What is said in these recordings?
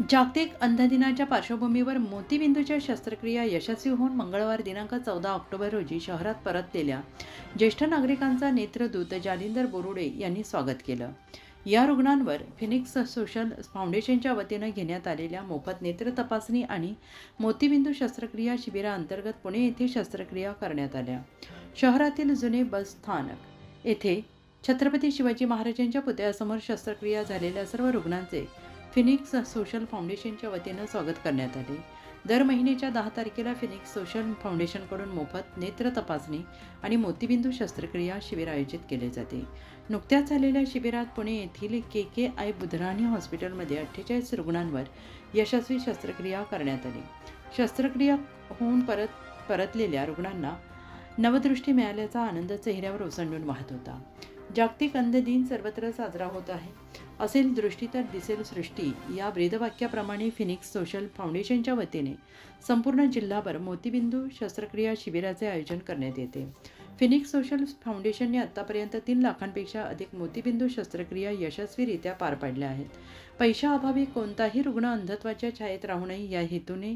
जागतिक अंधदिनाच्या पार्श्वभूमीवर मोतीबिंदूच्या शस्त्रक्रिया यशस्वी होऊन मंगळवार दिनांक चौदा ऑक्टोबर रोजी शहरात परतलेल्या ज्येष्ठ नागरिकांचा नेत्रदूत जालिंदर बोरुडे यांनी स्वागत केलं. या रुग्णांवर फिनिक्स सोशल फाउंडेशनच्या वतीनं घेण्यात आलेल्या मोफत नेत्र तपासणी आणि मोतीबिंदू शस्त्रक्रिया शिबिराअंतर्गत पुणे येथे शस्त्रक्रिया करण्यात आल्या. शहरातील जुने बस स्थानक येथे छत्रपती शिवाजी महाराजांच्या पुतळ्यासमोर शस्त्रक्रिया झालेल्या सर्व रुग्णांचे फिनिक्स सोशल फाउंडेशनच्या वतीनं स्वागत करण्यात आले. दर महिन्याच्या दहा तारखेला फिनिक्स सोशल फाउंडेशनकडून मोफत नेत्र तपासणी आणि मोतीबिंदू शस्त्रक्रिया शिबिर आयोजित केले जाते. नुकत्याच झालेल्या शिबिरात पुणे येथील के के आय बुधराणी हॉस्पिटलमध्ये अठ्ठेचाळीस रुग्णांवर यशस्वी शस्त्रक्रिया करण्यात आली. शस्त्रक्रिया होऊन परत परतलेल्या रुग्णांना नवदृष्टी मिळाल्याचा आनंद चेहऱ्यावर ओसंडून वाहत होता. जागतिक अंध दिन सर्वत्र साजरा होत आहे. असेल दृष्टी तर दिसेल सृष्टी. या वेदवाक्याप्रमाणे फिनिक्स सोशल फाउंडेशनच्या वतीने संपूर्ण जिल्हाभर मोतीबिंदू शस्त्रक्रिया शिबिराचे आयोजन करण्यात येते. फिनिक्स सोशल फाउंडेशनने आत्तापर्यंत तीन लाखांपेक्षा अधिक मोतीबिंदू शस्त्रक्रिया यशस्वीरित्या पार पाडल्या आहेत. पैशाअभावी कोणताही रुग्ण अंधत्वाच्या छायेत राहू नये या हेतूने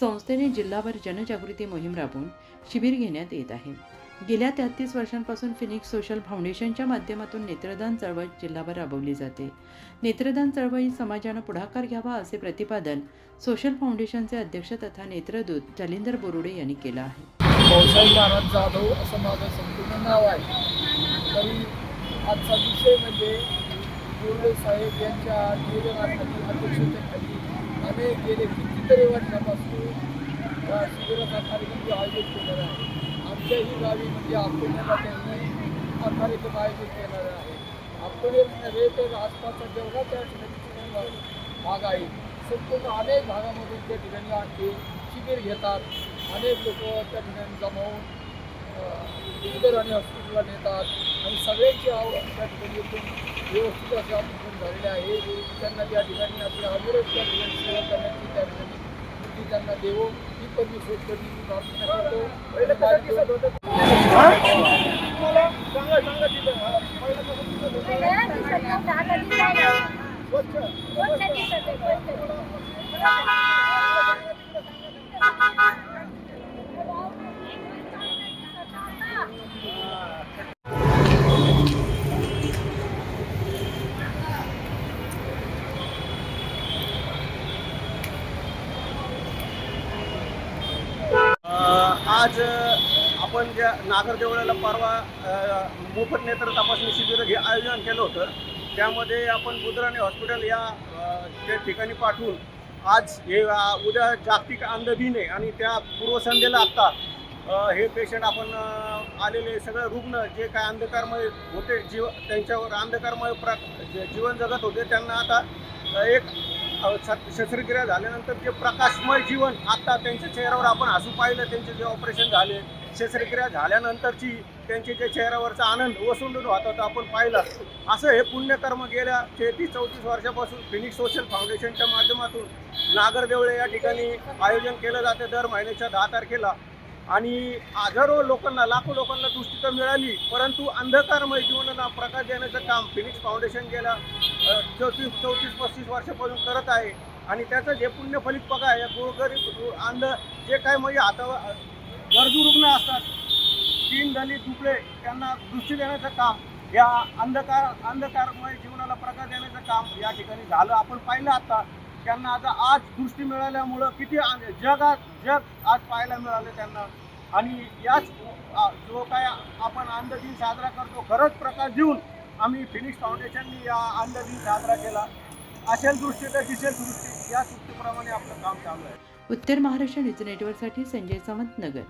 संस्थेने जिल्हाभर जनजागृती मोहीम राबवून शिबिर घेण्यात येत आहे. गेल्या तेहतीस वर्षांपासून फिनिक्स सोशल फाउंडेशनच्या माध्यमातून नेत्रदान चळवळ जिल्हाभर राबवली जाते. नेत्रदान चळवळी समाजानं पुढाकार घ्यावा असे प्रतिपादन सोशल फाउंडेशनचे अध्यक्ष तथा नेत्रदूत जालिंदर बोरुडे यांनी केलं आहे. कौशल महाराज जाधव असं माझं संपूर्ण नाव आहे. तरी आजचा विषय म्हणजे बोर्डे साहेब यांच्या नियोजनाखाली अध्यक्षतेखाली आम्ही गेले कितीतरी वर्षापासून शिबिराचा कार्यक्रम आयोजित केलेला आहे. आमच्याही गावी म्हणजे अकोल्याला त्यांनी हा कार्यक्रम आयोजित केलेला आहे. अकोले नव्हे तर आसपासचा जेवढा त्या ठिकाणी भाग आहे संपूर्ण अनेक भागामधून त्या ठिकाणी आणखी शिबिर घेतात. अनेक लोक त्या ठिकाणी जमावून बिल्डर आणि हॉस्पिटलला नेतात. आणि सगळ्यांची आव त्या ठिकाणी एकदम व्यवस्थित असे आपण झालेले आहे त्यांना त्या ठिकाणी आपल्या अविरत त्या ठिकाणी सेवा करण्याची त्या ठिकाणी बुद्धी त्यांना देवो ही पण मी सोडकरी प्रार्थना आज आपण ज्या नागरदेवळाला परवा मोफत नेत्र तपासणी शिबिर हे आयोजन केलं होतं. त्यामध्ये आपण बुधराणी हॉस्पिटल या त्या ठिकाणी पाठवून आज हे उद्या जागतिक अंधदिन आहे आणि त्या पूर्वसंध्येला आत्ता हे पेशंट आपण आलेले सगळे रुग्ण जे काय अंधकारमय होते जीव त्यांच्यावर अंधकारमय प्र जीवन जगत होते त्यांना आता एक शस्त्रक्रिया झाल्यानंतर जे प्रकाशमय जीवन आता त्यांच्या चेहऱ्यावर आपण हसू पाहिलं त्यांचे जे ऑपरेशन झाले शस्त्रक्रिया झाल्यानंतरची त्यांचे जे चेहऱ्यावरचा आनंद ओसंडून होता होता आपण पाहिलं. असं हे पुण्यकर्म गेल्या तेहतीस चौतीस वर्षापासून फिनिक्स सोशल फाउंडेशनच्या माध्यमातून नागरदेवळे या ठिकाणी आयोजन केलं जाते. दर महिन्याच्या दहा तारखेला आणि हजारो लोकांना लाखो लोकांना दृष्टी तर मिळाली परंतु अंधकारमय जीवनाला प्रकाश देण्याचं काम फिनिक्स फाउंडेशन गेल्या चौतीस चौतीस पस्तीस वर्षापासून करत आहे. आणि त्याचं जे पुण्यफलित बघा या गोरगरीब अंध जे काय म्हणजे आता गरजू रुग्ण असतात तीन दलित दुबळे त्यांना दृष्टी देण्याचं काम या अंधकार अंधकारमय जीवनाला प्रकाश देण्याचं काम या ठिकाणी झालं. आपण पाहिलं आता त्यांना आता आज दृष्टी मिळाल्यामुळं किती जगात जग आज पाहायला मिळालं त्यांना. आणि याच जो काय आपण अंध दिन साजरा करतो खरंच प्रकाश देऊन आम्ही फिनिक्स फाउंडेशननी या अंध दिन साजरा केला. असेल दृष्टी तर दिसेल दृष्टी या दृष्टीप्रमाणे आपलं काम चालू आहे. उत्तर महाराष्ट्र न्यूज नेटवर्कसाठी संजय सावंत नगर.